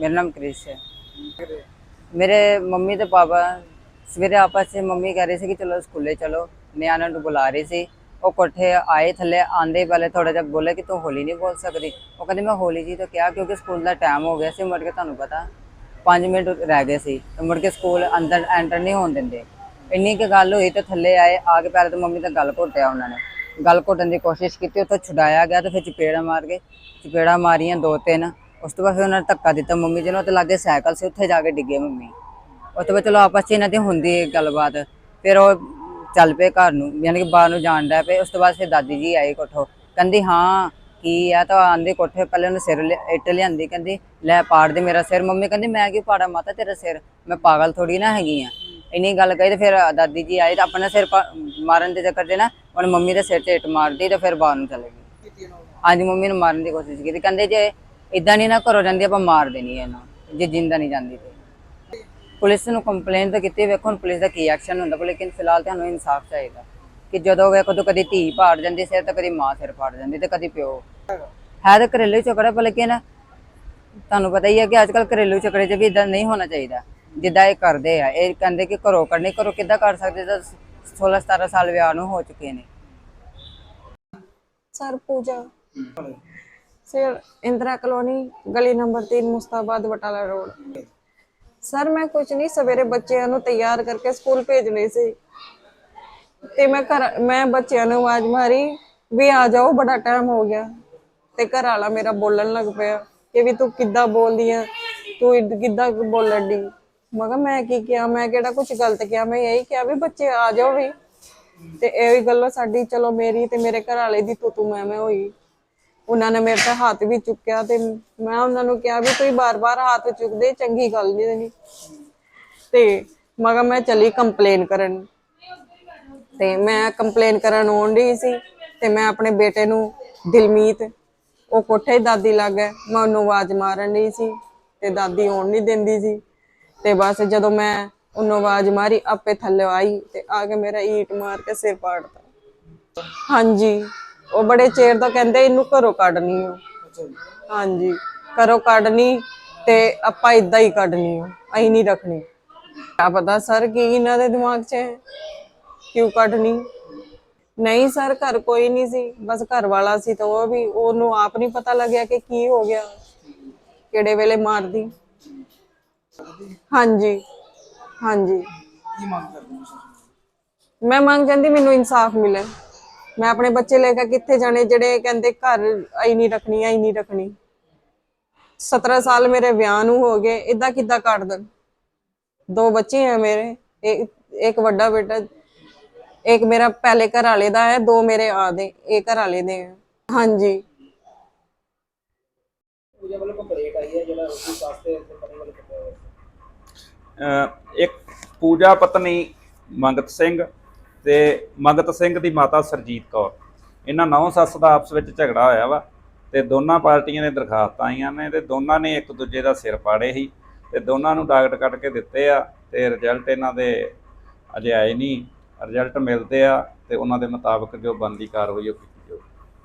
ਮੇਰਾ ਨਾਮ ਕ੍ਰਿਸ਼ ਹੈ। ਮੇਰੇ ਮੰਮੀ ਤੇ ਪਾਪਾ, ਸਵੇਰੇ ਆਪਸ ਵਿੱਚ ਮੰਮੀ ਕਹਿ ਰਹੀ ਸੀ ਕਿ ਚਲੋ ਸਕੂਲੇ ਚਲੋ ਨਿਆਣਿਆਂ ਨੂੰ ਬੁਲਾ ਰਹੀ ਸੀ। ਉਹ ਕੋਠੇ ਆਏ ਥੱਲੇ, ਆਂਦੇ ਪਹਿਲੇ ਥੋੜਾ ਜਿਹਾ ਬੋਲੇ ਕਿ ਤੂੰ ਹੋਲੀ ਨਹੀਂ ਬੋਲ ਸਕਦੀ। ਉਹ ਕਹਿੰਦੀ, ਮੈਂ ਹੋਲੀ ਜੀ ਤਾਂ ਕਿਹਾ ਕਿਉਂਕਿ ਸਕੂਲ ਦਾ ਟਾਈਮ ਹੋ ਗਿਆ ਸੀ, ਮੁੜ ਕੇ ਤੁਹਾਨੂੰ ਪਤਾ 5 ਮਿੰਟ ਰਹਿ ਗਏ ਸੀ ਤੇ ਮੁੜ ਕੇ ਸਕੂਲ ਅੰਦਰ ਐਂਟਰ ਨਹੀਂ ਹੋਣ ਦਿੰਦੇ। ਇੰਨੀ ਕੁ ਗੱਲ ਹੋਈ ਤੇ ਥੱਲੇ ਆਏ, ਆ ਕੇ ਪਹਿਲਾਂ ਤਾਂ ਮੰਮੀ ਤਾਂ ਗੱਲ ਘੋਟਿਆ ਉਹਨਾਂ ਨੇ। ਗੱਲ ਘੋਟਣ ਦੀ ਕੋਸ਼ਿਸ਼ ਕੀਤੀ, ਉੱਥੋਂ ਛੁਡਾਇਆ ਗਿਆ ਤੇ ਫਿਰ ਚਪੇੜਾ ਮਾਰ ਗਏ। ਚਪੇੜਾ ਮਾਰੀਆਂ ਦੋ ਤਿੰਨ। ਉਸ ਤੋਂ ਬਾਅਦ ਫਿਰ ਉਹਨਾਂ ਨੇ ਧੱਕਾ ਦਿੱਤਾ ਮੰਮੀ ਜੀ ਨੂੰ ਤੇ ਲਾਗੇ ਸਾਈਕਲ ਸੀ, ਉੱਥੇ ਜਾ ਕੇ ਡਿੱਗੇ ਮੰਮੀ। ਉਸ ਤੋਂ ਬਾਅਦ ਚਲੋ ਆਪਸ 'ਚ ਇਹਨਾਂ ਦੀ ਹੁੰਦੀ ਹੈ ਗੱਲਬਾਤ। ਫਿਰ ਉਹ ਚੱਲ ਪਏ ਘਰ ਨੂੰ, ਯਾਨੀ ਕਿ ਬਾਹਰ ਨੂੰ ਜਾਣ ਡਿਆ ਪਏ। ਉਸ ਤੋਂ ਬਾਅਦ ਫਿਰ ਦਾਦੀ ਜੀ ਆਏ ਕੋਠੋਂ। ਕਹਿੰਦੀ, ਹਾਂ, ਕੀ ਆ? ਤਾਂ ਆਂਦੇ ਕੋਠੇ ਪਹਿਲੇ ਉਹਨੇ ਸਿਰ ਲਿਆ- ਇੱਟ ਲਿਆਂਦੀ, ਕਹਿੰਦੀ, ਲੈ ਪਾੜ ਦੇ ਮੇਰਾ ਸਿਰ। ਮੰਮੀ ਕਹਿੰਦੀ, ਮੈਂ ਕਿਉਂ ਪਾੜਾ ਮਾਤਾ ਤੇਰਾ ਸਿਰ? ਮੈਂ ਪਾਗਲ ਥੋੜੀ ਨਾ ਹੈਗੀ ਆ। ਇੰਨੀ ਗੱਲ ਕਹੀ ਤੇ ਫਿਰ ਦਾਦੀ ਜੀ ਆਏ ਤਾਂ ਆਪਣਾ ਸਿਰ ਪਾ- ਮਾਰਨ ਦੇ ਚੱਕਰ 'ਚ ਨਾ ਉਹਨੇ ਮੰਮੀ ਦੇ ਸਿਰ 'ਤੇ ਇੱਟ ਮਾਰਦੀ ਤੇ ਫਿਰ ਬਾਹਰ ਨੂੰ ਚਲੇ ਗਈ। ਹਾਂਜੀ, ਮੰਮੀ ਨੂੰ ਮਾਰਨ ਦੀ ਕੋਸ਼ਿਸ਼ ਕੀਤੀ। ਕਹਿੰਦੇ ਜੇ ਇਦਾਂ ਨਹੀਂ ਨਾ ਘਰੋਂ ਜਾਂਦੀ ਆਪਾਂ ਮਾਰ ਦੇਣੀ ਹੈ ਨਾ ਜੇ ਜਿੰਦਾ ਨਹੀਂ ਜਾਂਦੀ ਤੇ। ਪੁਲਿਸ ਨੂੰ ਕੰਪਲੇਨ ਤਾਂ ਕੀਤੀ ਵੇਖੋ ਪੁਲਿਸ ਦਾ ਕੀ ਐਕਸ਼ਨ ਹੁੰਦਾ ਪਰ ਲੇਕਿਨ ਫਿਲਹਾਲ ਤੁਹਾਨੂੰ ਇਨਸਾਫ ਚਾਹੀਦਾ। ਕਿ ਜਦੋਂ ਵੇ ਕਦੋਂ ਕਦੀ ਧੀ ਪਾੜ ਜਾਂਦੀ ਸਿਰ ਤਾਂ ਕਦੀ ਮਾਂ ਸਿਰ ਪਾੜ ਜਾਂਦੀ ਤੇ ਕਦੀ ਪਿਓ। ਹੈ ਤਾਂ ਘਰੇਲੂ ਝਗੜਾ ਪਰ ਲੇਕਿਨ ਤੁਹਾਨੂੰ ਪਤਾ ਹੀ ਹੈ ਕਿ ਅੱਜ ਕੱਲ ਘਰੇਲੂ ਝਗੜੇ 'ਚ ਵੀ ਇਦਾਂ ਨਹੀਂ ਹੋਣਾ ਚਾਹੀਦਾ। ਜਿੱਦਾਂ ਇਹ ਕਰਦੇ ਆ ਇਹ ਕਹਿੰਦੇ ਕਿ ਘਰੋਂ ਕਰਨੇ ਘਰੋਂ ਕਿੱਦਾਂ ਕਰ ਸਕਦੇ ਤਾਂ 16 17 ਸਾਲ ਵਿਆਹ ਨੂੰ ਹੋ ਚੁੱਕੇ ਨੇ। Sir Pooja. Sir Indira colony गली नंबर तीन मुस्ताबाद बटाला रोड ਸਰ ਮੈਂ ਕੁਝ ਨਹੀਂ ਸਵੇਰੇ ਬੱਚਿਆਂ ਨੂੰ ਤਿਆਰ ਕਰਕੇ ਸਕੂਲ ਭੇਜਣੇ ਸੀ ਤੇ ਮੈਂ ਘਰ ਮੈਂ ਬੱਚਿਆਂ ਨੂੰ ਆਵਾਜ਼ ਮਾਰੀ ਵੀ ਆ ਜਾਓ ਬੜਾ ਟਾਈਮ ਹੋ ਗਿਆ ਤੇ ਘਰ ਵਾਲਾ ਮੇਰਾ ਬੋਲਣ ਲੱਗ ਪਿਆ ਕਿ ਵੀ ਤੂੰ ਕਿੱਦਾਂ ਬੋਲਦੀ ਆ ਤੂੰ ਇੱਦ- ਕਿੱਦਾਂ ਬੋਲਣ ਦੀ ਮੈਂ ਕਿਹਾ ਮੈਂ ਕੀ ਕਿਹਾ ਮੈਂ ਕਿਹੜਾ ਕੁਝ ਗਲਤ ਕਿਹਾ ਮੈਂ ਇਹੀ ਕਿਹਾ ਵੀ ਬੱਚੇ ਆ ਜਾਓ ਵੀ ਤੇ ਇਹ ਵੀ ਗੱਲੋਂ ਸਾਡੀ ਚਲੋ ਮੇਰੀ ਤੇ ਮੇਰੇ ਘਰ ਵਾਲੇ ਦੀ ਤੂੰ ਤੂੰ ਮੈਂ ਮੈਂ ਹੋਈ ਉਹਨਾਂ ਨੇ ਮੇਰੇ ਤੇ ਹੱਥ ਵੀ ਚੁੱਕਿਆ ਤੇ ਮੈਂ ਉਹਨਾਂ ਨੂੰ ਕਿਹਾ ਵੀ ਤੁਸੀਂ ਬਾਰ-ਬਾਰ ਹੱਥ ਚੁੱਕਦੇ, ਚੰਗੀ ਗੱਲ ਨਹੀਂ ਨਹੀਂ ਤੇ ਮੈਂ ਮੈਂ ਚਲੀ ਕੰਪਲੇਨ ਕਰਨ। ਤੇ ਮੈਂ ਕੰਪਲੇਨ ਕਰਨ ਆਉਣ ਡਈ ਸੀ ਤੇ ਮੈਂ ਆਪਣੇ ਬੇਟੇ ਨੂੰ ਦਿਲਮੀਤ, ਉਹ ਕੋਠੇ ਦਾਦੀ ਲੱਗ ਗਏ। ਮੈਂ ਉਹਨੂੰ ਆਵਾਜ਼ ਮਾਰਨ ਡਈ ਸੀ ਤੇ ਦਾਦੀ ਆਉਣ ਨਹੀਂ ਦਿੰਦੀ ਸੀ। ਤੇ ਬਸ ਜਦੋਂ ਮੈਂ ਉਹਨੂੰ ਆਵਾਜ਼ ਮਾਰੀ, ਆਪੇ ਥੱਲੇ ਆਈ ਤੇ ਆ ਕੇ ਮੇਰਾ ਈਟ ਮਾਰ ਕੇ ਸਿਰ ਪਾੜਤਾ ਹਾਂਜੀ। ਉਹ ਬੜੇ ਚਿਰ ਤੋਂ ਕਹਿੰਦੇ ਇਹਨੂੰ ਘਰੋਂ ਕੱਢਣੀ ਹੋ ਹਾਂਜੀ ਘਰੋਂ ਕੱਢਣੀ ਤੇ ਆਪਾਂ ਇਦਾਂ ਹੀ ਕੱਢਣੀ ਹੋ ਅਸੀਂ ਨਹੀਂ ਰੱਖਣੀ। ਆ ਪਤਾ ਸਰ ਕੀ ਇਹਨਾਂ ਦੇ ਦਿਮਾਗ 'ਚ ਹੈ? ਕਿਉਂ ਕੱਢਣੀ? ਨਹੀਂ ਸਰ ਘਰ ਕੋਈ ਨਹੀਂ ਸੀ। ਬਸ ਘਰ ਵਾਲਾ ਸੀ ਤਾਂ ਉਹ ਵੀ ਉਹਨੂੰ ਆਪ ਨਹੀਂ ਪਤਾ ਲੱਗਿਆ ਕਿ ਕੀ ਹੋ ਗਿਆ ਕਿਹੜੇ ਵੇਲੇ ਮਾਰਦੀ। ਹਾਂਜੀ ਹਾਂਜੀ। ਕੀ ਮੰਗ ਕਰਦੇ ਹੋ ਤੁਸੀਂ ਮੈਂ ਮੰਗ ਜਾਂਦੀ ਮੈਨੂੰ ਇਨਸਾਫ ਮਿਲੇ। ਮੈਂ ਆਪਣੇ ਬੱਚੇ ਲੈ ਕੇ ਕਿੱਥੇ ਜਾਣੇ ਜਿਹੜੇ ਕਹਿੰਦੇ ਘਰ ਆਈ ਨਹੀਂ ਰੱਖਣੀ ਆਈ ਨਹੀਂ ਰੱਖਣੀ। 17 ਸਾਲ ਮੇਰੇ ਵਿਆਹ ਨੂੰ ਹੋ ਗਏ ਇਦਾਂ ਕਿੱਦਾਂ ਕੱਢ ਦੇਣ? ਦੋ ਬੱਚੇ ਹੈ ਮੇਰੇ ਇੱਕ ਇੱਕ ਵੱਡਾ ਬੇਟਾ ਇੱਕ ਮੇਰਾ ਪਹਿਲੇ ਘਰ ਵਾਲੇ ਦਾ ਹੈ ਦੋ ਮੇਰੇ ਆ ਦੇ ਇਹ ਘਰ ਵਾਲੇ ਦੇ ਹੈ ਹਾਂਜੀ। ਪੂਜਾ ਵੱਲੋਂ ਕੰਪਲੇਂਟ ਆਈ ਹੈ ਜਿਹੜਾ ਰੋਟੀ ਵਾਸਤੇ ਪਰੇ ਵਾਲੇ ਇੱਕ ਪੂਜਾ ਪਤਨੀ ਮੰਗਤ ਸਿੰਘ ਤੇ ਮੰਗਤ ਸਿੰਘ ਦੀ ਮਾਤਾ ਸਰਜੀਤ ਕੌਰ। ਇਹਨਾਂ ਨੌ ਸੱਸ ਦਾ ਆਪਸ ਵਿੱਚ ਝਗੜਾ ਹੋਇਆ ਵਾ ਤੇ ਦੋਨਾਂ ਪਾਰਟੀਆਂ ਨੇ ਦਰਖਾਸਤਾਂ ਆਈਆਂ ਨੇ ਤੇ ਦੋਨਾਂ ਨੇ ਇੱਕ ਦੂਜੇ ਦਾ ਸਿਰ ਪਾੜੇ ਸੀ ਤੇ ਦੋਨਾਂ ਨੂੰ ਡਾਕਟ ਕੱਟ ਕੇ ਦਿੱਤੇ ਆ ਤੇ ਰਿਜ਼ਲਟ ਇਹਨਾਂ ਦੇ ਅਜੇ ਆਏ ਨਹੀਂ। ਰਿਜ਼ਲਟ ਮਿਲਦੇ ਆ ਤੇ ਉਹਨਾਂ ਦੇ ਮੁਤਾਬਕ ਜੋ ਬਣਦੀ ਕਾਰਵਾਈ ਉਹ ਕੀਤੀ